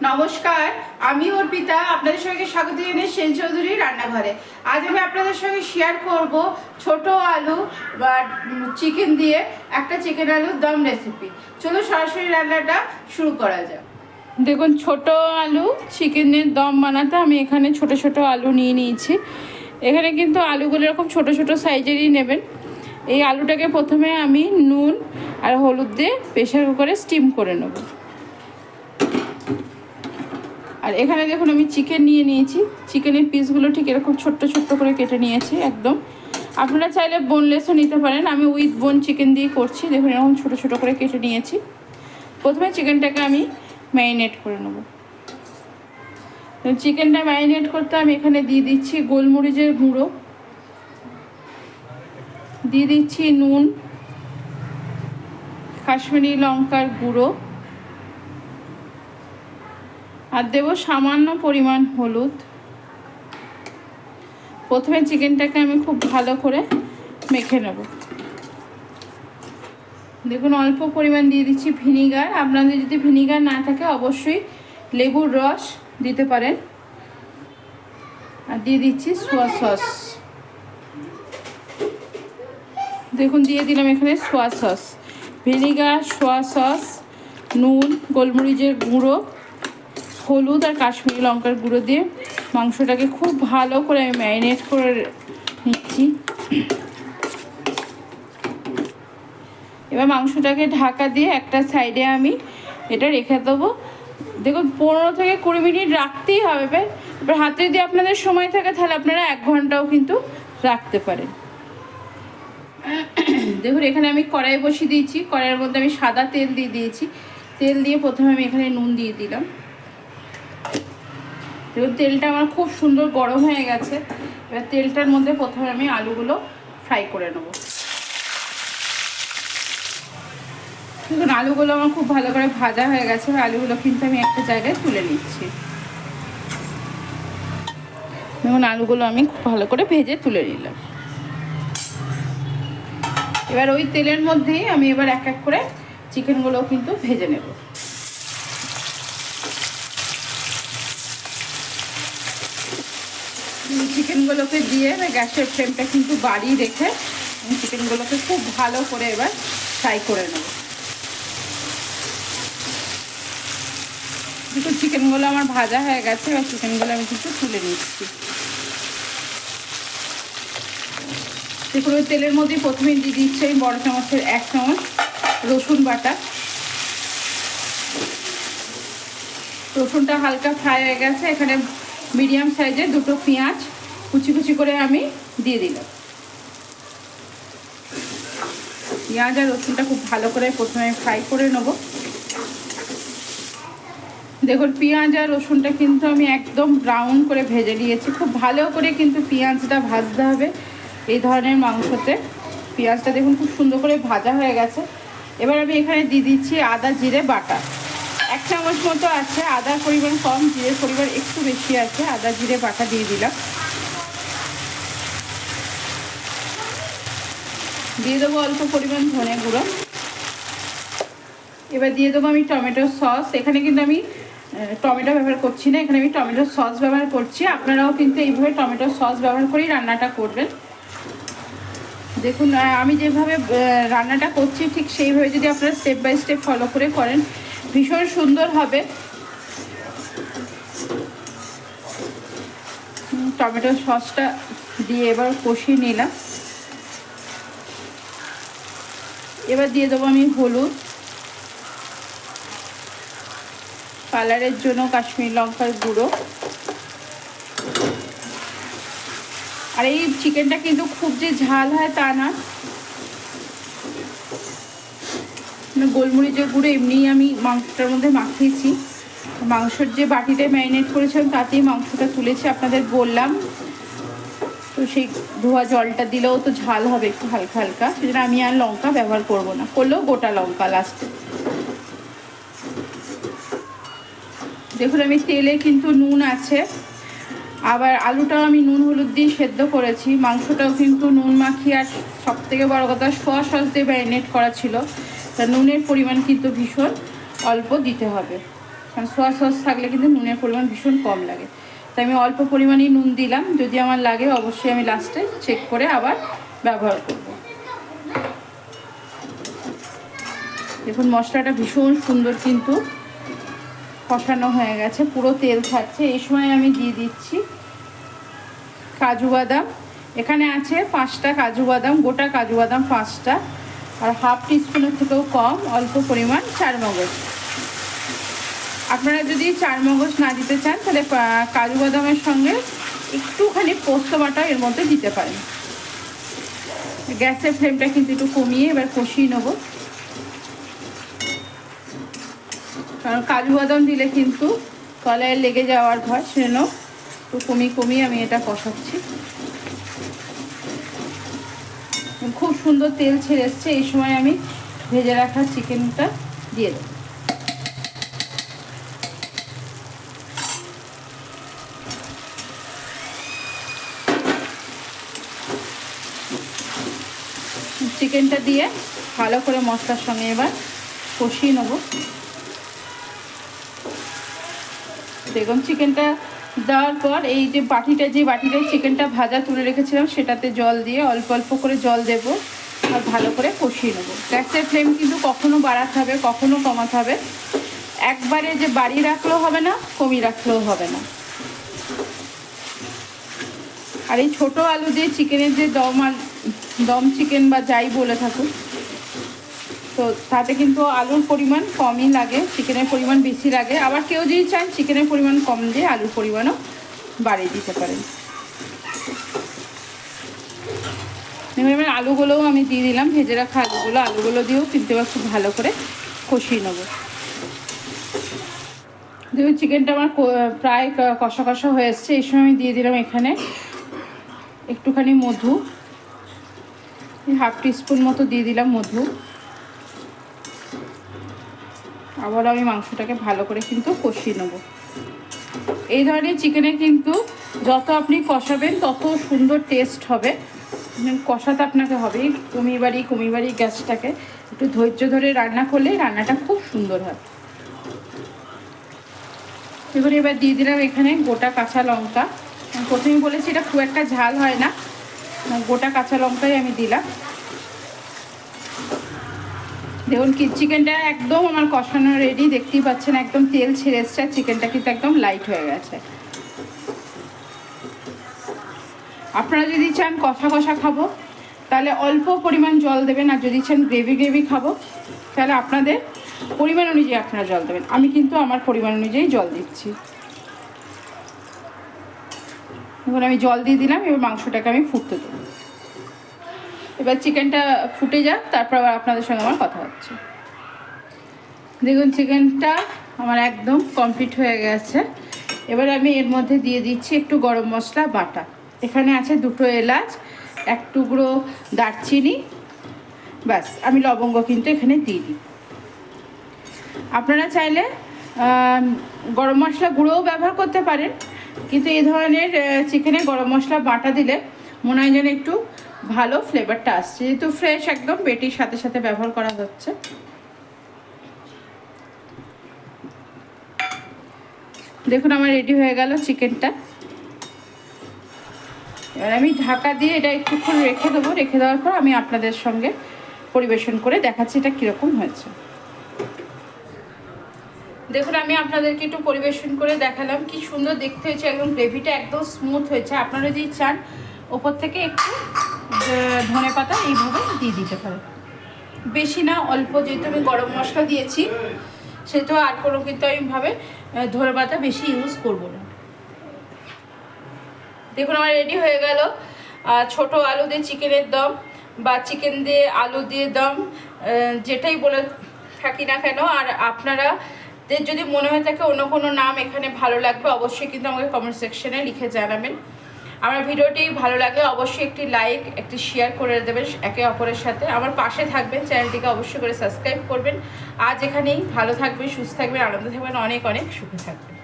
নমস্কার, আমি অর্পিতা, আপনাদের সঙ্গে স্বাগত জানাই সেন চৌধুরী রান্নাঘরে। আজ আমি আপনাদের সঙ্গে শেয়ার করব ছোট আলু বা চিকেন দিয়ে একটা চিকেন আলুর দম রেসিপি চলো সরাসরি রান্নাটা শুরু করা যাক। দেখুন, ছোট আলু চিকেনের দম বানাতে আমি এখানে ছোট ছোট আলু নিয়ে নিয়েছি। এখানে কিন্তু আলুগুলো এরকম ছোট ছোট সাইজেরই নেবেন। এই আলুটাকে প্রথমে আমি নুন আর হলুদ দিয়ে প্রেশার কুকারে স্টিম করে নেব। আর এখানে দেখুন আমি চিকেন নিয়ে নিয়েছি। চিকেনের পিসগুলো ঠিক এরকম ছোট্ট ছোট্ট করে কেটে নিয়েছি একদম। আপনারা চাইলে বোনলেসও নিতে পারেন। আমি উইথ বোন চিকেন দিয়ে করছি। দেখুন এরকম ছোট ছোট করে কেটে নিয়েছি। প্রথমে চিকেনটাকে আমি ম্যারিনেট করে নেব। চিকেনটা ম্যারিনেট করতে আমি এখানে দিয়ে দিচ্ছি গোলমরিচের গুঁড়ো। দিয়ে দিচ্ছি নুন, কাশ্মীরি লঙ্কার গুঁড়ো। আর দেব সামান্য পরিমাণ হলুদ। প্রথমে চিকেনটাকে আমি খুব ভালো করে মেখে নেব। দেখুন, অল্প পরিমাণ দিয়ে দিচ্ছি ভিনিগার। আপনাদের যদি ভিনিগার না থাকে, অবশ্যই লেবুর রস দিতে পারেন। আর দিয়ে দিচ্ছি সোয়া সস। দেখুন, দিয়ে দিলাম এখানে soy sauce. Vinegar, soy sauce, নুন, গোলমরিচের গুঁড়ো হলুদ আর কাশ্মীরি লঙ্কার গুঁড়ো দিয়ে মাংসটাকে খুব ভালো করে আমি ম্যারিনেট করে নিচ্ছি। এবার মাংসটাকে ঢাকা দিয়ে একটা সাইডে আমি এটা রেখে দেবো। দেখুন, পনেরো থেকে কুড়ি মিনিট রাখতেই হবে এবার এবার হাতে যদি আপনাদের সময় থাকে, তাহলে আপনারা এক ঘন্টাও কিন্তু রাখতে পারেন। দেখুন, এখানে আমি কড়াই বসিয়ে দিয়েছি। কড়াইয়ের মধ্যে আমি সাদা তেল দিয়ে দিয়েছি। তেল দিয়ে প্রথমে আমি এখানে নুন দিয়ে দিলাম। দেখুন তেলটা আমার খুব সুন্দর গরম হয়ে গেছে। এবার তেলটার মধ্যে প্রথমে আমি আলুগুলো ফ্রাই করে নেব। দেখুন, আলুগুলো আমার খুব ভালো করে ভাজা হয়ে গেছে। এবার আলুগুলো কিন্তু আমি একটা জায়গায় তুলে নিচ্ছি। দেখুন, আলুগুলো আমি খুব ভালো করে ভেজে তুলে নিলাম। এবার ওই তেলের মধ্যেই আমি এবার এক এক করে চিকেনগুলো কিন্তু ভেজে নেব। চিকেনগুলোকে দিয়ে গ্যাসের ফ্লেমটা কিন্তু বাড়িয়ে রেখে চিকেনগুলোকে খুব ভালো করে এবার ফ্রাই করে নেব। দেখুন চিকেনগুলো আমার ভাজা হয়ে গেছে, এবার চিকেনগুলো আমি কিন্তু তুলে নিচ্ছি। দেখুন ওই তেলের মধ্যে প্রথমে দিয়ে দিচ্ছি আমি বড় চামচের এক চামচ রসুন বাটা। রসুনটা হালকা ফ্রাই হয়ে গেছে, এখানে মিডিয়াম সাইজে দুটো পেঁয়াজ কুচি কুচি করে আমি দিয়ে দিলাম। পেঁয়াজ আর রসুনটা খুব ভালো করে প্রথমে ফ্রাই করে নেব। দেখুন, পেঁয়াজ আর রসুনটা কিন্তু আমি একদম ব্রাউন করে ভেজে নিয়েছি। খুব ভালো করে কিন্তু পেঁয়াজটা ভাজতে হবে এই ধরনের মাংসতে। পেঁয়াজটা দেখুন, খুব সুন্দর করে ভাজা হয়ে গেছে। এবার আমি এখানে দিয়ে দিচ্ছি আদা, জিরে, বাটা। এক চামচ মতো আছে আদার পরিমাণ কম জিরের পরিমাণ একটু বেশি আছে, আদা, জিরে বাটা দিয়ে দিলাম। দিয়ে দেবো অল্প পরিমাণ ধনে গুঁড়ো। এবার দিয়ে দেবো আমি টমেটো সস। এখানে কিন্তু আমি টমেটো ব্যবহার করছি না, এখানে আমি টমেটো সস ব্যবহার করছি। আপনারাও কিন্তু এইভাবে টমেটো সস ব্যবহার করেই রান্নাটা করবেন। দেখুন আমি যেভাবে রান্নাটা করছি ঠিক সেইভাবে যদি আপনারা স্টেপ বাই স্টেপ ফলো করে করেন ভীষণ সুন্দর হবে। টমেটো সসটা দিয়ে এবার কষিয়ে নিলাম। এবার দিয়ে দেবো আমি হলুদ। কালারের জন্য কাশ্মীর লঙ্কার গুঁড়ো। আর এই চিকেনটা কিন্তু খুব যে ঝাল হয় তা না। গোলমরিচের গুঁড়ো এমনিই আমি মাংসটার মধ্যে মাখিয়েছি। মাংসর যে বাটিতে ম্যারিনেট করেছিলাম, তাতেই মাংসটা তুলেছি আপনাদের বললাম। তো সেই ধোয়া জলটা দিলেও তো ঝাল হবে একটু হালকা হালকা। সেজন্য আমি আর লঙ্কা ব্যবহার করব না। করলেও গোটা লঙ্কা লাস্টে দেখুন, আমি তেলে কিন্তু নুন আছে। আবার আলুটাও আমি নুন হলুদ দিয়ে সেদ্ধ করেছি। মাংসটাও কিন্তু নুন মাখিয়ে আর সব থেকে বড়ো কথা, সোয়া সস দিয়ে ম্যারিনেট করা ছিল। তা নুনের পরিমাণ কিন্তু ভীষণ অল্প দিতে হবে। কারণ সোয়া সস থাকলে কিন্তু নুনের পরিমাণ ভীষণ কম লাগে। তাই আমি অল্প পরিমাণেই নুন দিলাম। যদি আমার লাগে অবশ্যই আমি লাস্টে চেক করে আবার ব্যবহার করব। দেখুন, মশলাটা ভীষণ সুন্দর কিন্তু কষানো হয়ে গেছে। পুরো তেল থাকছে এই সময় আমি দিয়ে দিচ্ছি কাজু বাদাম। এখানে আছে পাঁচটা কাজু বাদাম, গোটা কাজু বাদাম পাঁচটা। আর হাফ টিস্পুনের থেকেও কম, অল্প পরিমাণ চার মগজ আপনারা যদি চার মগজ না দিতে চান, তাহলে কাজু বাদামের সঙ্গে একটুখানি পোস্ত বাটা এর মধ্যে দিতে পারেন। গ্যাসের ফ্লেমটা কিন্তু একটু কমিয়ে এবার কষিয়ে নেব। কারণ কাজু বাদাম দিলে কিন্তু তলায় লেগে যাওয়ার ভয়, সেজন্য একটু কমিয়ে কমিয়ে আমি এটা কষাচ্ছি। খুব সুন্দর তেল ছেড়ে এসছে। এই সময় আমি ভেজে রাখা চিকেনটা দিয়ে দেবো। চিকেনটা দিয়ে ভালো করে মশলার সঙ্গে এবার কষিয়ে নেব। দেখুন চিকেনটা দেওয়ার পর এই যে বাটিটা, যে বাটিটায় চিকেনটা ভাজা তুলে রেখেছিলাম, সেটাতে জল দিয়ে অল্প অল্প করে জল দেব আর ভালো করে কষিয়ে নেব। গ্যাসের ফ্লেম কিন্তু কখনো বাড়াতে হবে, কখনো কমাতে হবে। একবারে যে বাড়িয়ে রাখলেও হবে না, কমিয়ে রাখলেও হবে না। আর এই ছোটো আলু দিয়ে চিকেনের যে দম আল- দম চিকেন বা যাই বলে থাকুক তো তাতে কিন্তু আলুর পরিমাণ কমই লাগে, চিকেনের পরিমাণ বেশি লাগে। আবার কেউ যদি চান চিকেনের পরিমাণ কম দিয়ে আলুর পরিমাণও বাড়িয়ে দিতে পারেন। এবার আলুগুলোও আমি দিয়ে দিলাম, ভেজে রাখা আলুগুলো। আলুগুলো দিয়েও কিন্তু এবার খুব ভালো করে কষিয়ে নেব। দেখুন চিকেনটা আমার প্রায় কষা কষা হয়ে এসছে, এই সময় আমি দিয়ে দিলাম এখানে একটুখানি মধু। হাফ টিস্পুন মতো দিয়ে দিলাম মধু। আবার আমি মাংসটাকে ভালো করে কিন্তু কষিয়ে নেব। এই ধরনের চিকেনে কিন্তু যত আপনি কষাবেন, তত সুন্দর টেস্ট হবে। মানে কষাতে আপনাকে হবে কমি বাড়ি কমি বাড়ি গ্যাসটাকে। একটু ধৈর্য ধরে রান্না করলে রান্নাটা খুব সুন্দর হয়। এবার এবার দিয়ে দিলাম এখানে গোটা কাঁচা লঙ্কা। আমি প্রথমেই বলেছি এটা খুব একটা ঝাল হয় না। গোটা কাঁচা লঙ্কাই আমি দিলাম। দেখুন, কি চিকেনটা একদম আমার কষানো রেডি দেখতেই পাচ্ছেন, একদম তেল ছেড়ে এসছে চিকেনটা কিন্তু একদম লাইট হয়ে গেছে। আপনারা যদি চান কষা কষা খাব, তাহলে অল্প পরিমাণ জল দেবেন, আর যদি চান গ্রেভি গ্রেভি খাব, তাহলে আপনাদের পরিমাণ অনুযায়ী আপনারা জল দেবেন। আমি কিন্তু আমার পরিমাণ অনুযায়ী জল দিচ্ছি। এবার আমি জল দিয়ে দিলাম, এবার মাংসটাকে আমি ফুটতে দেবো। এবার চিকেনটা ফুটে যাক, তারপর আবার আপনাদের সঙ্গে আমার কথা হচ্ছে। দেখুন, চিকেনটা আমার একদম কমপ্লিট হয়ে গেছে। এবার আমি এর মধ্যে দিয়ে দিচ্ছি একটু গরম মশলা, বাটা। এখানে আছে দুটো এলাচ, এক টুকরো দারচিনি। ব্যাস, আমি লবঙ্গ কিন্তু এখানে দিয়ে দিই। আপনারা চাইলে গরম মশলা গুঁড়োও ব্যবহার করতে পারেন। কিন্তু এই ধরনের চিকেনে গরম মশলা, বাটা দিলে মনে হয় যেন একটু ভালো ফ্লেভারটা আসছে। যেহেতু ফ্রেশ একদম, বেটির সাথে সাথে ব্যবহার করা হচ্ছে। দেখুন, আমার রেডি হয়ে গেল চিকেনটা এবার আমি ঢাকা দিয়ে এটা একটুক্ষণ রেখে দেবো। রেখে দেওয়ার পর আমি আপনাদের সঙ্গে পরিবেশন করে দেখাচ্ছি এটা কীরকম হয়েছে। দেখুন, আমি আপনাদেরকে একটু পরিবেশন করে দেখালাম। কি সুন্দর দেখতে হয়েছে। একদম গ্রেভিটা একদম স্মুথ হয়েছে। আপনারা যদি চান, ওপর থেকে একটু ধনে পাতা এইভাবে দিয়ে দিতে পারেন বেশি না, অল্প, যেহেতু আমি গরম মশলা দিয়েছি, সেহেতু আর কোনো কিন্তু আমি ভাবে ধনে পাতা বেশি ইউজ করব না। দেখুন, আমার রেডি হয়ে গেল। ছোট আলু দিয়ে চিকেনের দম বা চিকেন দিয়ে আলু দিয়ে দম যেটাই বলে থাকি না কেন, আর আপনারা যদি মনে হয় থাকে অন্য কোনো নাম এখানে ভালো লাগবে, অবশ্যই কিন্তু আমাকে কমেন্ট সেকশনে লিখে জানাবেন। আমার ভিডিওটি ভালো লাগলে অবশ্যই একটি লাইক একটি শেয়ার করে দেবেন একে অপরের সাথে। আমার পাশে থাকবেন, চ্যানেলটিকে অবশ্যই করে সাবস্ক্রাইব করবেন। আজ এখানেই ভালো থাকবেন, সুস্থ থাকবেন, আনন্দ থাকবেন, অনেক অনেক সুখে থাকবেন